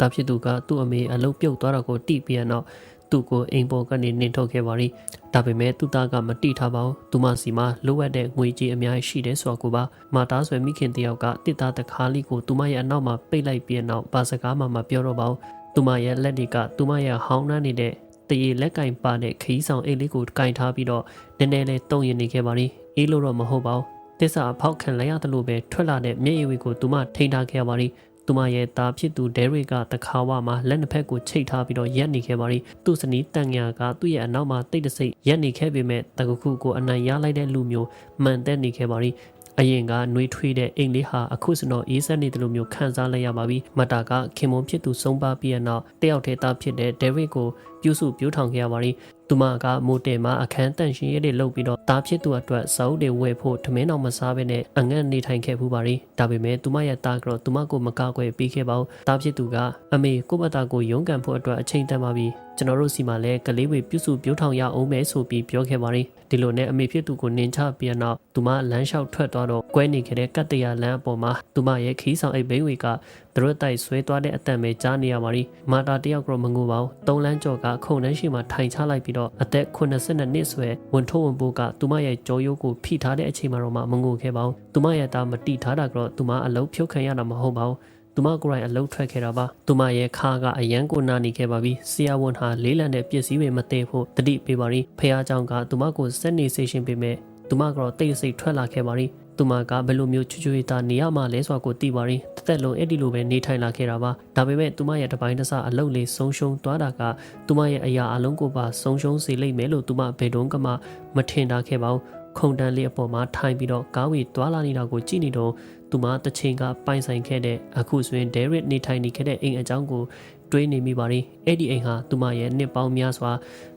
တာဖြစ်သူကသူ့အမေအလုပ်ပြုတ်သွားတာကိုတိပြီးရနောက်သူ့ကိုအိမ်ပေါ်ကနေနှင်ထုတ်ခဲ့ပါရီဒါပေမဲ့သူ့သားကမတိထားပါဘူးသူမစီမှာလိုအပ်တဲ့ငွေကြေးအများကြီးရှိတယ်ဆိုတော့ကိုပါမာတားဆွဲမိခင်တယောက်ကတစ်သားတခါလေးကိုသူမရဲ့အနောက်မှာပိတ်လိုက်ပြီးနောက်ပါစကားမှမပြောတော့ပါဘူးသူမရဲ့လက်တွေကသူမရဲ့ဟောင်းနှမ်းနေတဲ့တရေလက်ကင်ပါတဲ့ခီးဆောင်အိတ်လေးကိုကင်ထားပြီးတော့နည်းနည်းလေးတုံရင်နေခဲ့ပါရီအေးလို့တော့မဟုတ်ပါဘူးတစ္ဆာအဖောက်ခံလိုက်ရတယ်လို့ပဲထွက်လာတဲ့မျက်ရည်ဝေကိုသူမထိန်းထားခဲ့ပါရီ သူမရဲ့သားဖြစ်သူဒဲရီကတခါဝမှာလက်နှစ်ဖက်ကိုချိတ်ထားပြီးတော့ရက်နေခဲ့ပါရီသူ့စနီးတန်ညာကသူ့ရဲ့အနောက်မှာတိတ်တဆိတ်ရက်နေခဲ့ပေမဲ့တကခုကိုအနိုင်ရလိုက်တဲ့လူမျိုးမှန်တဲ့နေခဲ့ပါရီအရင်ကနှွေးထွေးတဲ့အိမ်လေးဟာအခုစတော့အေးဆက်နေတယ်လို့မျိုးခံစားလိုက်ရပါပြီမတာကခင်မွန်ဖြစ်သူဆုံးပါပြီးရနောက်တယောက်တည်းသားဖြစ်တဲ့ဒဲရစ်ကိုပြုစုပြောထောင်ခဲ့ရပါရီ သူမကမိုတယ်မှာအခန်းတန့်ရှင်ရေးတွေလုပ်ပြီးတော့တားဖြစ်သူအတွက်စာအုပ်တွေဝယ်ဖို့ထမင်းတော်မစားဘဲနဲ့အငတ်နေထိုင်ခဲ့ဖူးပါရီဒါပေမဲ့သူမရဲ့တားကတော့သူမကိုမကကွယ်ပေးခဲ့ပါဘူးတားဖြစ်သူကအမေကိုဘတာကိုရုန်းကန်ဖို့အတွက်အချိန်တန်ပါပြီ ကျွန်တော်တို့စီမှာလည်းကလေးဝေပြုစုပြောထောင်ရအောင်မယ်ဆိုပြီးပြောခဲ့ပါရီဒီလိုနဲ့အမေဖြစ်သူကိုနင်ချပြန်တော့သူမလမ်းလျှောက်ထွက်သွားတော့ကွဲနေခဲ့တဲ့ကတ္တရာလမ်းအပေါ်မှာသူမရဲ့ခီးဆောင်အိတ်ဘိန်းဝေကသူတို့တိုက်ဆွဲသွားတဲ့အတန်ပဲကြားနေရပါရီမာတာတယောက်ကတော့မငိုပါဘူးသုံးလန်းကျော်ကခုံနှန်းရှိမှထိုင်ချလိုက်ပြီးတော့အသက်82နှစ်ဆွဲဝန်ထိုးဝန်ပိုးကသူမရဲ့ကြောရိုးကိုဖိထားတဲ့အချိန်မှာတော့မှမငိုခဲ့ပါဘူးသူမရဲ့သားမတိထားတာကတော့သူမအလုံးဖြုတ်ခံရတာမဟုတ်ပါဘူး သူမကိုယ်တိုင်အလုံးထွက်ခဲ့တာပါသူမရဲ့ခါကအရန်ကိုနာနေခဲ့ပါပြီဆရာဝန်ဟာလေးလံတဲ့ပစ္စည်းတွေမတည်ဖို့တတိပေးပါရီဖះเจ้าကသူမကိုစက်နေစေရှင်ပေးမဲ့သူမကတော့တိတ်ဆိတ်ထွက်လာခဲ့ပါရီသူမကဘယ်လိုမျိုးချွချွေတာနေရမှလဲဆိုတာကိုသိပါရင်တစ်သက်လုံးအဲ့ဒီလိုပဲနေထိုင်လာခဲ့တာပါဒါပေမဲ့သူမရဲ့တပိုင်းတစအလုပ်လေးဆုံးရှုံးသွားတာကသူမရဲ့အရာအလုံးကိုပါဆုံးရှုံးစေလိမ့်မယ်လို့သူမဘယ်တုန်းကမှမထင်တာခဲ့ပါဘူးခုံတန်းလေးအပေါ်မှာထိုင်ပြီးတော့ကားဝီတွာလာနေတာကိုကြည့်နေတော့ သူမတချိန်ကပိုင်ဆိုင်ခဲ့တဲ့အခုဆိုရင်ဒဲရစ်နေထိုင်နေခဲ့တဲ့အိမ်အကြောင်းကိုတွေးနေမိပါရီအဲ့ဒီအိမ်ဟာသူမရဲ့နှစ်ပေါင်းများစွာ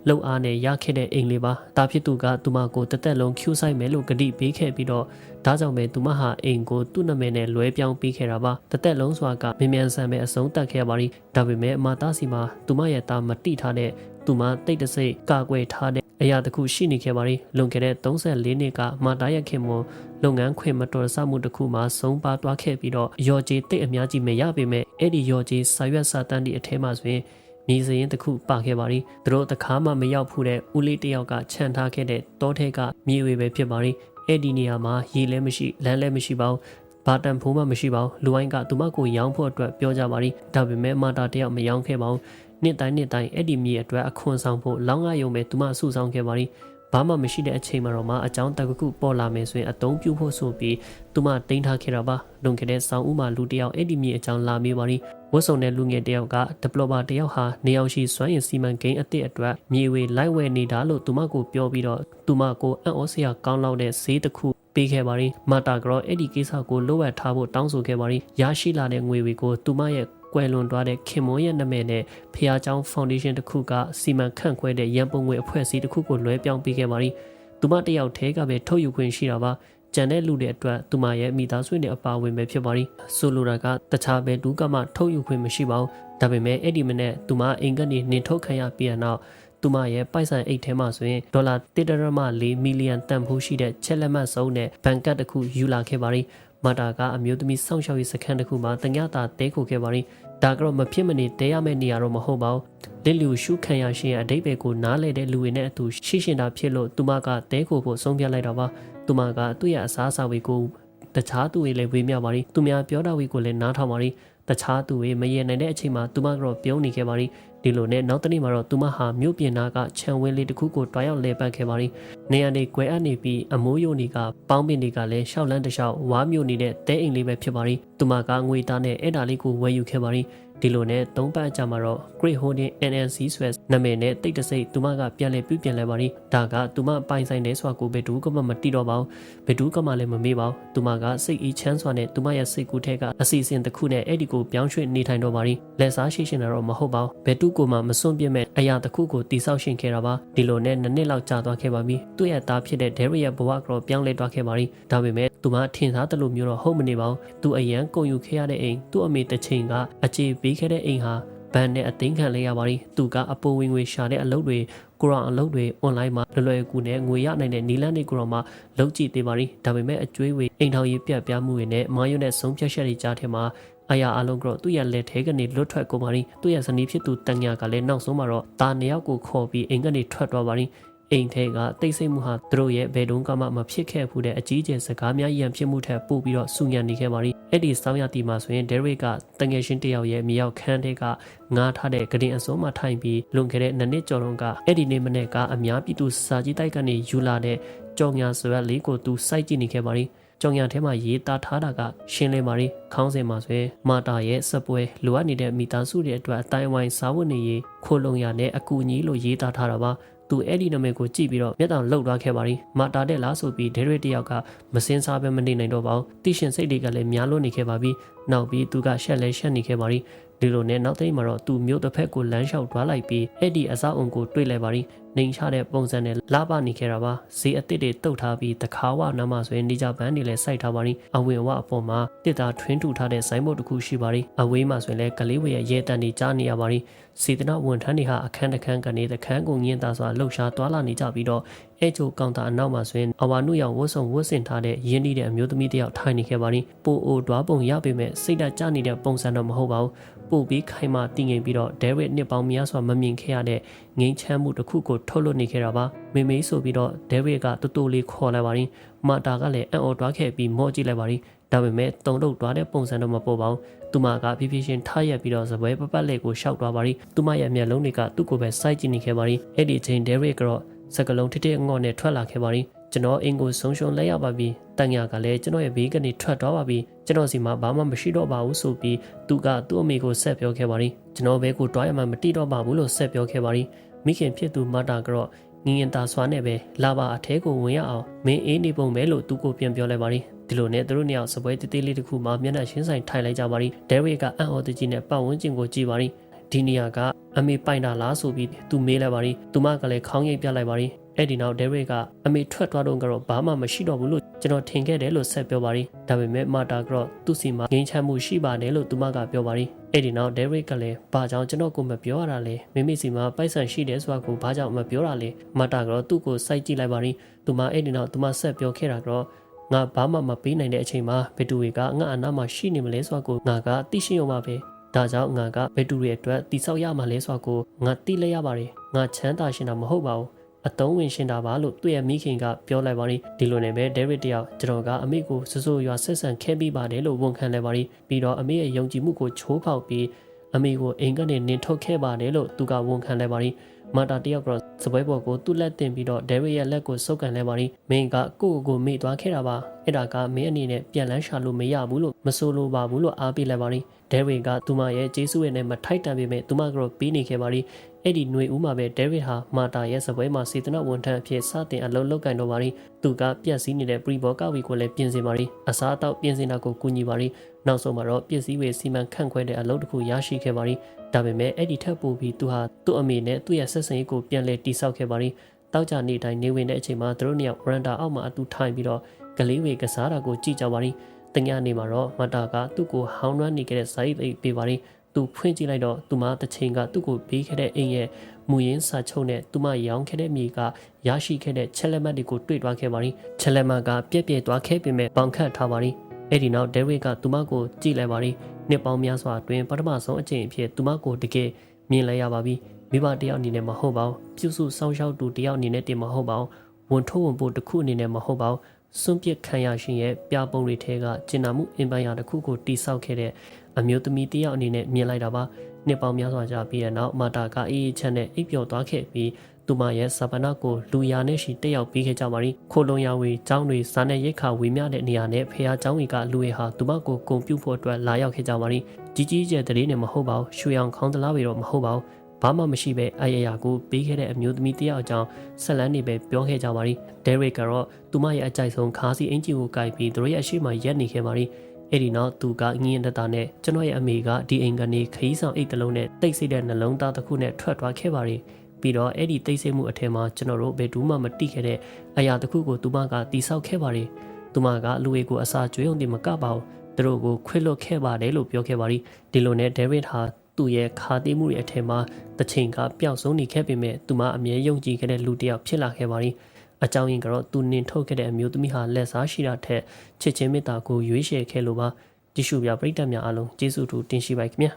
လှုပ်အားနဲ့ရခဲ့တဲ့အိမ်လေးပါဒါဖြစ်သူကသူမကိုတသက်လုံးကျူဆိုင်မယ်လို့ဂတိပေးခဲ့ပြီးတော့ဒါကြောင့်ပဲသူမဟာအိမ်ကိုသူ့နာမည်နဲ့လွဲပြောင်းပေးခဲ့တာပါတသက်လုံးစွာကမြ мян ဆန်ပဲအဆုံးတတ်ခဲ့ပါရီဒါပေမဲ့အမသားစီမှာသူမရဲ့သားမတိထားတဲ့သူမတိတ်တဆိတ်ကာကွယ်ထားတဲ့ ့ အရာတစ်ခုရှိနေခဲ့ပါရီလွန်ခဲ့တဲ့34နှစ်ကမာတားရခင်မွန်လုပ်ငန်းခွင်မတော်ဆမှုတစ်ခုမှာဆုံးပါသွားခဲ့ပြီးတော့ရော်ကြီးတိတ်အများကြီးမရပေမဲ့အဲ့ဒီရော်ကြီးစာရွက်စာတမ်းဒီအထဲမှာဆိုရင်မြေစရင်တစ်ခုပါခဲ့ပါရီသူတို့တခါမှမရောက်ဖူးတဲ့ဦးလေးတယောက်ကခြံထားခဲ့တဲ့တောထဲကမြေဝေပဲဖြစ်ပါရီအဲ့ဒီနေရာမှာရေလည်းမရှိလမ်းလည်းမရှိပါဘူးဘာတန်ဖိုးမှမရှိပါဘူးလူဝိုင်းကသူမကိုရောင်းဖို့အတွက်ပြောကြပါရီဒါပေမဲ့မာတာတယောက်မရောင်းခဲ့ပါဘူး နှစ်တိုင်းနှစ်တိုင်းအဲ့ဒီမြေအတွက်အခွန်ဆောင်ဖို့လောင်းရယုံပဲသူမစုဆောင်ခဲ့ပါရီဘာမှမရှိတဲ့အချိန်မှာတော့မှအကြောင်းတကခုပေါ်လာမယ်ဆိုရင်အတုံးပြုဖို့ဆိုပြီးသူမတင်းထားခဲ့တာပါလွန်ခဲ့တဲ့ဆောင်းဦးမှာလူတယောက်အဲ့ဒီမြေအကြောင်းလာမေးပါရီဝတ်စုံတဲ့လူငယ်တယောက်က developer တယောက်ဟာနေအောင်ရှိစွမ်းရည်စီမံကိန်းအသစ်အတွက်မြေဝေလိုက်ဝယ်နေတာလို့သူမကိုပြောပြီးတော့သူမကိုအံ့ဩစရာကောင်းလောက်တဲ့ဈေးတစ်ခုပေးခဲ့ပါရီမာတာကတော့အဲ့ဒီကိစ္စကိုလိုအပ်ထားဖို့တောင်းဆိုခဲ့ပါရီရရှိလာတဲ့ငွေတွေကိုသူမရဲ့ ကွယ်လွန်သွားတဲ့ခင်မွန်ရဲ့နာမည်နဲ့ဖះเจ้าဖောင်ဒေးရှင်းတစ်ခုကစီမံခန့်ခွဲတဲ့ရန်ပုံငွေအဖွဲ့အစည်းတစ်ခုကိုလွှဲပြောင်းပေးခဲ့ပါရီသူမတယောက်တည်းကပဲထုတ်ယူခွင့်ရှိတာပါကျန်တဲ့လူတွေအတွက်သူမရဲ့မိသားစုနဲ့အပါအဝင်ပဲဖြစ်ပါရီဆိုလိုတာကတခြားပဲဒုကမှထုတ်ယူခွင့်မရှိပါဘူးဒါပေမဲ့အဲ့ဒီမနေ့သူမအိမ်ကနေနှင်ထုတ်ခံရပြီးတဲ့နောက်သူမရဲ့ပိုက်ဆံအိတ်ထဲမှာဆိုရင်ဒေါ်လာ1.4မီလီယံတန်ဖိုးရှိတဲ့ချက်လက်မှတ်စုံနဲ့ဘဏ်ကတ်တစ်ခုယူလာခဲ့ပါရီ မာတာကအမျိုးသမီးစောင့်ရှောက်ရေးစခန်းတစ်ခုမှာတညတာတဲခိုခဲ့ပါရီဒါကတော့မဖြစ်မနေတဲရမယ့်နေရာတော့မဟုတ်ပါဘူးလစ်လူရှုခံရရှင်ရဲ့အတိတ်ပဲကိုနားလဲတဲ့လူတွေနဲ့အတူရှိရှင်တာဖြစ်လို့သူမကတဲခိုဖို့ဆုံးဖြတ်လိုက်တာပါသူမကသူ့ရဲ့အစားအစာတွေကိုတခြားသူတွေလည်းဝေမျှပါရီသူများပြောတာတွေကိုလည်းနားထောင်ပါရီတခြားသူတွေမရေနိုင်တဲ့အချိန်မှာသူမကတော့ပြုံးနေခဲ့ပါရီ ဒီလိုနဲ့နောက်တနေ့မှာတော့သူမဟာမြို့ပြင်နာကခြံဝင်းလေးတစ်ခုကိုတွားရောက်လဲပတ်ခဲ့ပါရီနေရနေကွယ်အပ်နေပြီးအမိုးယိုနေကပေါင်းပင်တွေကလည်းရှောက်လန်းတလျှောက်ဝါမြို့နေတဲ့တဲအိမ်လေးပဲဖြစ်ပါရီသူမကငွေသားနဲ့အဲ့ဒါလေးကိုဝယ်ယူခဲ့ပါရီ ဒီလိုနဲ့သုံးပတ်အကြာမှာတော့ Great Holding NNC ဆိုတဲ့နာမည်နဲ့တိတ်တဆိတ်သူမကပြန်လဲပြုပြန်လဲပါရီဒါကသူမပိုင်ဆိုင်နေဆိုတာကိုဘယ်သူကမှမတိတော့ပါဘူးဘယ်သူကမှလည်းမမေ့ပါဘူးသူမကစိတ်အေးချမ်းစွာနဲ့သူမရဲ့စိတ်ကူးထဲကအစီအစဉ်တစ်ခုနဲ့အဲ့ဒီကိုပြောင်းရွှေ့နေထိုင်တော့ပါရီလက်စားရှိရှင်တာတော့မဟုတ်ပါဘူးဘယ်သူကိုမှမစွန့်ပြစ်မဲ့အရာတစ်ခုကိုတိဆောက်ရှင်ခဲ့တာပါဒီလိုနဲ့နှစ်နှစ်လောက်ကြာသွားခဲ့ပါပြီသူ့ရဲ့သားဖြစ်တဲ့ Derry ရဲ့ဘဝကတော့ပြောင်းလဲသွားခဲ့ပါရီဒါပေမဲ့သူမထင်သားတယ်လို့မျိုးတော့ဟုတ်မနေပါဘူးသူအရန်ကုန်ယူခဲ့ရတဲ့အိမ်သူ့အမေတစ်ချိန်ကအခြေပေးခဲ့တဲ့အိမ်ဟာဘန်နဲ့အသိမ်းခံလိုက်ရပါရီသူကအပေါ်ဝင်ငွေရှာတဲ့အလုပ်တွေကိုရောင်အလုပ်တွေ online မှာလွယ်လွယ်ကူနဲ့ငွေရနိုင်တဲ့နီလန်းတွေကိုတော့မှလုပ်ကြည့်သေးပါရီဒါပေမဲ့အကျွေးဝေအိမ်ထောင်ရေးပြတ်ပြားမှုတွေနဲ့မာယွန်းနဲ့ဆုံးဖြတ်ချက်တွေကြားထဲမှာအရာအလုံးကတော့သူ့ရဲ့လက်ထဲကနေလွတ်ထွက်ကုန်ပါရီသူ့ရဲ့ဇနီးဖြစ်သူတန်ညာကလည်းနောက်ဆုံးမှာတော့ဒါနှစ်ယောက်ကိုခေါ်ပြီးအိမ်ကနေထွက်သွားပါရီ အိမ်ထဲကတိတ်ဆိတ်မှုဟာသူတို့ရဲ့ဘယ်တုန်းကမှမဖြစ်ခဲ့ဘူးတဲ့အကြီးကျယ်စကားများရန်ဖြစ်မှုထက်ပိုပြီးတော့ဆူညံနေခဲ့ပါရီအဲ့ဒီစောင်းရတီမှာဆိုရင်ဒဲရစ်ကတငယ်ချင်းတယောက်ရဲ့မြေရောက်ခန်းတဲ့ကငားထားတဲ့ဂရင်အစုံးမှာထိုင်ပြီးလွန်ခဲ့တဲ့နှစ်နှစ်ကျော်တုန်းကအဲ့ဒီနေ့မနေ့ကအများပြည်သူစာကြီးတိုက်ကနေယူလာတဲ့ကြောင်ညာဆိုရက်လေးကိုသူစိုက်ကြည့်နေခဲ့ပါရီကြောင်ရံထဲမှာရေးသားထားတာကရှင်းလင်းပါရီခေါင်းစဉ်မှာဆိုရင်မာတာရဲ့စပွဲလိုအပ်နေတဲ့မိသားစုတွေအတွက်အတိုင်းဝိုင်းစားဝတ်နေရေးခိုလုံရနဲ့အကူအညီလို့ရေးသားထားတာပါ သူအဲ့ဒီနာမည်ကိုကြည့်ပြီးတော့မျက်တောင်လှုပ်သွားခဲ့ပါရီမာတာတဲ့လားဆိုပြီးဒဲရစ်တယောက်ကမစင်းစားပဲမနေနိုင်တော့ပါဘူးတိရှင်စိတ်တွေကလည်းများလို့နေခဲ့ပါပြီနောက်ပြီးသူကရှက်လဲရှက်နေခဲ့ပါရီဒီလိုနဲ့နောက်သိမ်းမှာတော့သူမျိုးတစ်ဖက်ကိုလမ်းလျှောက်သွားလိုက်ပြီးအဲ့ဒီအစားအုံကိုတွေ့လိုက်ပါရီ နှိမ်ချတဲ့ပုံစံနဲ့လာပနေခဲ့တာပါဈေးအစ်စ်တွေတုတ်ထားပြီးတခါဝနာမဆိုရင်နေကြပန်းတွေလည်းစိုက်ထားပါရီအဝင်ဝအပေါ်မှာတစ်တာထွင်းထူထားတဲ့ဇိုင်းဘုတ်တစ်ခုရှိပါရီအဝေးမှာဆိုရင်လည်းကလေးဝရဲ့ရဲတန်တွေကြားနေရပါရီစေတနာဝန်ထမ်းတွေဟာအခန်းတစ်ခန်းကနေတစ်ခန်းကိုငင်းသားစွာလှုပ်ရှားသွားလာနေကြပြီးတော့ အဲချိုကောင်တာအနောက်မှာဆိုရင်အဝါနုရောင်ဝတ်စုံဝတ်ဆင်ထားတဲ့ရင်းနှီးတဲ့အမျိုးသမီးတစ်ယောက်ထိုင်နေခဲ့ပါရီပိုအိုတွားပုံရပေမဲ့စိတ်ဓာတ်ကျနေတဲ့ပုံစံတော့မဟုတ်ပါဘူးပို့ပြီးခိုင်မာတည်ငြိမ်ပြီးတော့ဒဲရစ်နှစ်ပေါင်းများစွာမမြင်ခဲ့ရတဲ့ငိမ့်ချမ်းမှုတစ်ခုကိုထုတ်လွှတ်နေခဲ့တာပါမေမေဆိုပြီးတော့ဒဲရစ်ကတူတူလေးခေါ်လိုက်ပါရင်မာတာကလည်းအံ့ဩတွားခဲ့ပြီးမော့ကြည့်လိုက်ပါရင်ဒါပေမဲ့တုံတုတ်တွားတဲ့ပုံစံတော့မပေါ်ပါဘူးသူမကဖြည်းဖြည်းချင်းထားရက်ပြီးတော့စပွဲပပတ်လက်ကိုရှောက်သွားပါရီသူမရဲ့မျက်လုံးတွေကသူ့ကိုပဲစိုက်ကြည့်နေခဲ့ပါရီအဲ့ဒီအချိန်ဒဲရစ်ကတော့ စကလုံးထစ်ထစ်ငေါ့နဲ့ထွက်လာခဲ့ပါရီကျွန်တော်အင်ကိုဆုံးရှုံးလဲရပါပြီတန်ညာကလည်းကျွန်တော်ရဲ့ဘေးကနေထွက်သွားပါပြီကျွန်တော်စီမှာဘာမှမရှိတော့ပါဘူးဆိုပြီးသူကသူ့အမေကိုဆက်ပြောခဲ့ပါရီကျွန်တော်ဘဲကိုတွားရမှမတိတော့ပါဘူးလို့ဆက်ပြောခဲ့ပါရီမိခင်ဖြစ်သူမာတာကတော့ငင်းရင်သာစွာနဲ့ပဲလာပါအထဲကိုဝင်ရအောင်မင်းအေးနေပုံပဲလို့သူကိုပြန်ပြောလိုက်ပါရီဒီလိုနဲ့သူတို့နှစ်ယောက်စပွဲတေးသေးလေးတစ်ခုမှမျက်နှာရှင်းဆိုင်ထိုင်လိုက်ကြပါရီဒဲဝစ်ကအံ့ဩတကြီးနဲ့ပတ်ဝန်းကျင်ကိုကြည့်ပါရီ ဒီနေရာကအမေပိုင်တာလားဆိုပြီးသူမေးလိုက်ပါရီသူမကလည်းခေါင်းရိပ်ပြလိုက်ပါရီအဲ့ဒီနောက်ဒဲရစ်ကအမေထွက်သွားတော့ကတော့ဘာမှမရှိတော့ဘူးလို့ကျွန်တော်ထင်ခဲ့တယ်လို့ဆက်ပြောပါရီဒါပေမဲ့မာတာကတော့သူ့စီမှာငင်းချမ်းမှုရှိပါတယ်လို့သူမကပြောပါရီအဲ့ဒီနောက်ဒဲရစ်ကလည်းဘာကြောင့်ကျွန်တော်ကိုမပြောရတာလဲမိမိစီမှာပိုက်ဆံရှိတယ်ဆိုတာကိုဘာကြောင့်မပြောတာလဲမာတာကတော့သူ့ကိုစိုက်ကြည့်လိုက်ပါရီသူမအဲ့ဒီနောက်သူမဆက်ပြောခဲ့တာကတော့ငါဘာမှမပေးနိုင်တဲ့အချိန်မှာဘယ်သူတွေကငါအနာမှာရှိနေမလဲဆိုတာကိုငါကသိရှိရမှာပဲ ဒါကြောင့်ငါကဘယ်သူတွေအတွက်တိဆောက်ရမှာလဲဆိုတာကိုငါသိလဲရပါတယ်ငါချမ်းသာရှင်တာမဟုတ်ပါဘူးအတုံးဝင်ရှင်တာပါလို့သူ့ရဲ့မိခင်ကပြောလိုက်ပါရီဒီလိုနဲ့ပဲဒဲဗစ်တယောက်ကျွန်တော်ကအမေကိုစစိုးရွာဆက်ဆံခဲ့ပြီးပါတယ်လို့ဝန်ခံလိုက်ပါရီပြီးတော့အမေရဲ့ယုံကြည်မှုကိုချိုးဖောက်ပြီးအမေကိုအိမ်ကနေနင်ထုတ်ခဲ့ပါတယ်လို့သူကဝန်ခံလိုက်ပါရီ မာတာတယောက်ကတော့စပွဲပေါ်ကိုသူ့လက်တင်ပြီးတော့ဒဲဗစ်ရဲ့လက်ကိုစုပ်ကန်လိုက်ပါရီမင်းကကိုယ့်ကိုမေ့သွားခဲ့တာပါအဲ့ဒါကမင်းအနေနဲ့ပြန်လန်းရှာလို့မရဘူးလို့မဆိုလိုပါဘူးလို့အားပေးလိုက်ပါရီဒဲဗစ်ကသူမရဲ့ဂျေဆုရဲ့နဲ့မထိုက်တန်ပေမဲ့သူမကတော့ပြီးနေခဲ့ပါရီ အဲ့ဒီຫນွေဦးမှာပဲဒဲဗစ်ဟာမာတာရဲ့စပွဲမှာစေတနာဝန်ထမ်းအဖြစ်စတင်အလုပ်လုပ်ကန်တော့ပါရီသူကပြက်စီးနေတဲ့ပရီဘောကဝီကိုလည်းပြင်ဆင်ပါရီအစားအသောက်ပြင်ဆင်တာကိုကူညီပါရီနောက်ဆုံးမှာတော့ပစ္စည်းဝေစီမံခန့်ခွဲတဲ့အလုပ်တစ်ခုရရှိခဲ့ပါရီဒါပေမဲ့အဲ့ဒီထက်ပိုပြီးသူဟာသူ့အမေနဲ့သူ့ရဲ့ဆက်ဆံရေးကိုပြန်လည်တိဆောက်ခဲ့ပါရီတောက်ကြနေတိုင်းနေဝင်တဲ့အချိန်မှာသူတို့နှစ်ယောက်ရန်တာအောက်မှာအတူထိုင်ပြီးတော့ကလေးဝေကစားတာကိုကြည့်ကြပါရီတညနေမှာတော့မတာကသူ့ကိုဟောင်းနှွမ်းနေခဲ့တဲ့ဇိုင်းသိပေးပါရီ သူဖွင့်ကြည့်လိုက်တော့သူမတစ်ချိန်ကသူ့ကိုပေးခဲ့တဲ့အိမ်ရဲ့မူရင်းစာချုပ်နဲ့သူမရောင်းခဲ့တဲ့မြေကရရှိခဲ့တဲ့ချက်လက်မှတ်တွေကိုတွေ့သွားခဲ့ပါရီချက်လက်မှတ်ကပြက်ပြက်သွားခဲ့ပေမဲ့ပေါင်ခတ်ထားပါရီအဲ့ဒီနောက်ဒဲဝစ်ကသူမကိုကြည့်လိုက်ပါရီနှစ်ပေါင်းများစွာအတွင်းပထမဆုံးအကြိမ်အဖြစ်သူမကိုတကယ်မြင်လိုက်ရပါပြီမိဘတယောက်အနေနဲ့မဟုတ်ပါဘူးပြုစုစောင့်ရှောက်သူတယောက်အနေနဲ့တင်မဟုတ်ပါဘူးဝန်ထိုးဝန်ပို့တစ်ခုအနေနဲ့မဟုတ်ပါဘူးစွန့်ပစ်ခံရရှင်ရဲ့ပြပုံတွေထဲကကျင်နာမှုအင်ပန်ယာတစ်ခုကိုတိဆောက်ခဲ့တဲ့ အမျိုးသမီးတယောက်အနေနဲ့မြင်လိုက်တာပါနှစ်ပေါင်းများစွာကြာပြီးတဲ့နောက်မာတာကအေးအေးချမ်းနဲ့အိပ်ပျော်သွားခဲ့ပြီးသူမရဲ့စပနာကိုလူရနဲ့ရှိတက်ရောက်ပြီးခဲ့ကြပါရီခိုလုံရဝေကျောင်းတွေစားနဲ့ရိတ်ခါဝေမျှတဲ့နေရာနဲ့ဖះကျောင်းကြီးကလူတွေဟာသူမကိုဂုံပြုတ်ဖို့အတွက်လာရောက်ခဲ့ကြပါရီကြီးကြီးကျယ်တရေနဲ့မဟုတ်ပါဘူးရွှေအောင်ခေါင်းတလားတွေတော့မဟုတ်ပါဘူးဘာမှမရှိပဲအယရာကိုပေးခဲ့တဲ့အမျိုးသမီးတယောက်အကြောင်းဆက်လန်းနေပဲပြောခဲ့ကြပါရီဒဲရစ်ကတော့သူမရဲ့အကြိုက်ဆုံးခါးစီအင်ဂျီကိုကိုက်ပြီးသူတို့ရဲ့အရှိမရက်နေခဲ့ပါရီ အဲ့ဒီနောက်သူကငင်းတတာနဲ့ကျွန်တော်ရဲ့အမေကဒီအိမ်ကနေခရီးဆောင်အိတ်တလုံးနဲ့တိတ်ဆိတ်တဲ့နှလုံးသားတစ်ခုနဲ့ထွက်သွားခဲ့ပါရီပြီးတော့အဲ့ဒီတိတ်ဆိတ်မှုအထက်မှာကျွန်တော်တို့ဘယ်သူမှမတိခဲ့တဲ့အရာတစ်ခုကိုသူမကတိဆောက်ခဲ့ပါရီသူမကလူဝေကိုအစာကျွေးုံတင်မကပါဘူးသူတို့ကိုခွေလွတ်ခဲ့ပါတယ်လို့ပြောခဲ့ပါရီဒီလိုနဲ့ဒေးဗစ်ဟာသူ့ရဲ့ခါသေးမှုတွေအထက်မှာတချိန်ကပျောက်ဆုံးနေခဲ့ပေမဲ့သူမအမြဲယုံကြည်ခဲ့တဲ့လူတစ်ယောက်ဖြစ်လာခဲ့ပါရီ အကြောင်းရင်းကတော့သူနင်ထုတ်ခဲ့တဲ့အမျိုးသမီးဟာလက်စားရှိတာထက်ချစ်ချင်းမေတ္တာကိုရွေးချယ်ခဲ့လို့ပါကြည့်ရှုပြပရိသတ်များအားလုံးကျေးဇူးတူတင်ရှိပါခင်ဗျာ